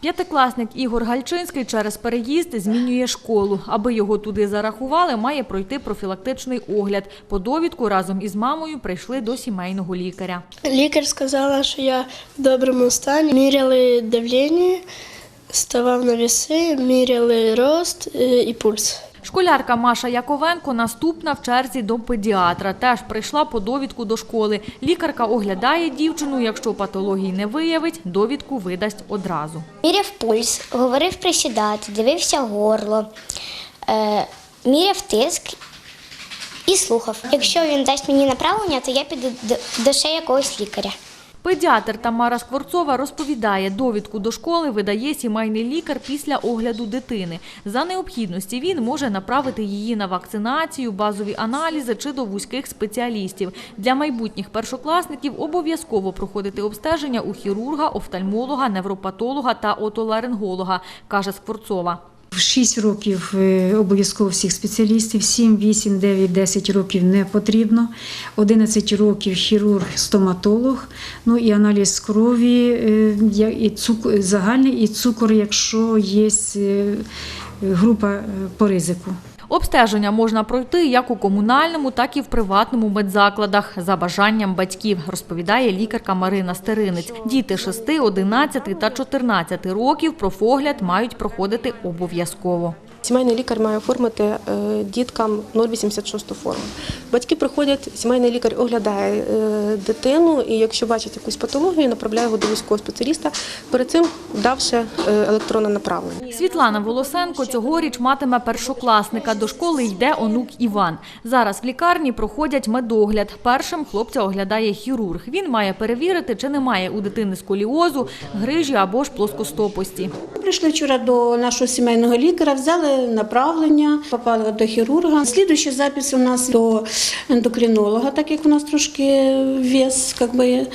П'ятикласник Ігор Гальчинський через переїзд змінює школу. Аби його туди зарахували, має пройти профілактичний огляд. По довідку разом із мамою прийшли до сімейного лікаря. Лікар сказала, що я в доброму стані. Міряли давлення, ставав на віси, міряли рост е, і пульс. Школярка Маша Яковенко наступна в черзі до педіатра. Теж прийшла по довідку до школи. Лікарка оглядає дівчину. Якщо патології не виявить, довідку видасть одразу. Міряв пульс, говорив присідати, дивився горло, е, міряв тиск і слухав. Якщо він дасть мені направлення, то я піду до, ще якогось лікаря. Педіатр Тамара Скворцова розповідає, довідку до школи видає сімейний лікар після огляду дитини. За необхідності він може направити її на вакцинацію, базові аналізи чи до вузьких спеціалістів. Для майбутніх першокласників обов'язково проходити обстеження у хірурга, офтальмолога, невропатолога та отоларинголога, каже Скворцова. В 6 років е, обов'язково всіх спеціалістів, 7, 8, 9, 10 років не потрібно, 11 років хірург, стоматолог, ну і аналіз крові, е, і цукор, загальний, і цукор, якщо є е, група по ризику. Обстеження можна пройти як у комунальному, так і в приватному медзакладах за бажанням батьків, розповідає лікарка Марина Стеринець. Діти 6, 11 та 14 років профогляд мають проходити обов'язково. Сімейний лікар має оформити е, діткам 0,86 форму. Батьки приходять, сімейний лікар оглядає е, дитину і якщо бачить якусь патологію, направляє його до військового спеціаліста, перед цим давши е, електронне направлення. Світлана Волосенко цьогоріч матиме першокласника. До школи йде онук Іван. Зараз в лікарні проходять медогляд. Першим хлопця оглядає хірург. Він має перевірити, чи немає у дитини сколіозу, грижі або ж плоскостопості. Прийшли вчора до нашого сімейного лікаря, взяли направлення, попали до хірурга. Слідуючий запис у нас до ендокринолога, так як у нас трошки вес, как би.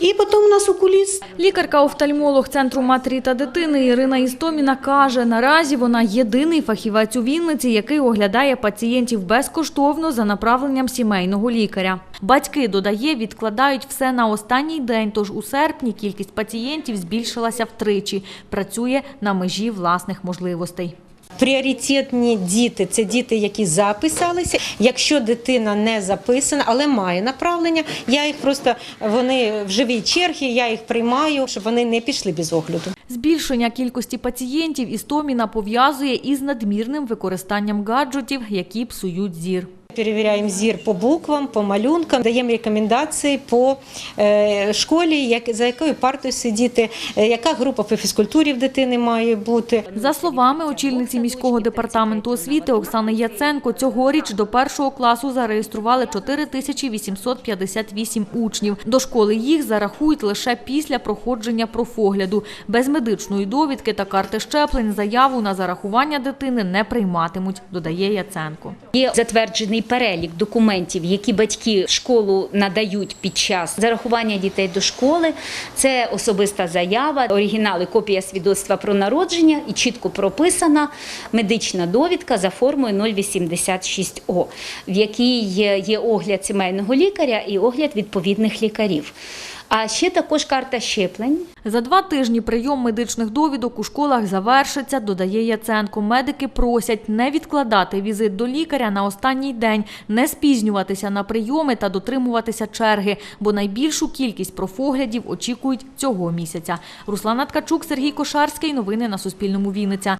І потім у нас окуліст. Лікарка-офтальмолог Центру матері та дитини Ірина Істоміна каже, наразі вона єдиний фахівець у Вінниці, який оглядає пацієнтів безкоштовно за направленням сімейного лікаря. Батьки, додає, відкладають все на останній день, тож у серпні кількість пацієнтів збільшилася втричі. Працює на межі власних можливостей. Пріоритетні діти це діти, які записалися. Якщо дитина не записана, але має направлення, я їх просто вони в живій чергі, я їх приймаю, щоб вони не пішли без огляду. Збільшення кількості пацієнтів Істоміна пов'язує із надмірним використанням гаджетів, які псують зір. Перевіряємо зір по буквам, по малюнкам, даємо рекомендації по е, школі, як, за якою партою сидіти, е, яка група по фізкультурі в дитини має бути. За словами очільниці міського департаменту освіти Оксани Яценко, цьогоріч до першого класу зареєстрували 4858 учнів. До школи їх зарахують лише після проходження профогляду. Без медичної довідки та карти щеплень заяву на зарахування дитини не прийматимуть, додає Яценко. Є затверджений перелік документів, які батьки школу надають під час зарахування дітей до школи. Це особиста заява, оригінали, копія свідоцтва про народження і чітко прописана медична довідка за формою 086О, в якій є огляд сімейного лікаря і огляд відповідних лікарів. А ще також карта щеплень. За два тижні прийом медичних довідок у школах завершиться, додає Яценко. Медики просять не відкладати візит до лікаря на останній день, не спізнюватися на прийоми та дотримуватися черги, бо найбільшу кількість профоглядів очікують цього місяця. Руслана Ткачук, Сергій Кошарський. Новини на Суспільному. Вінниця.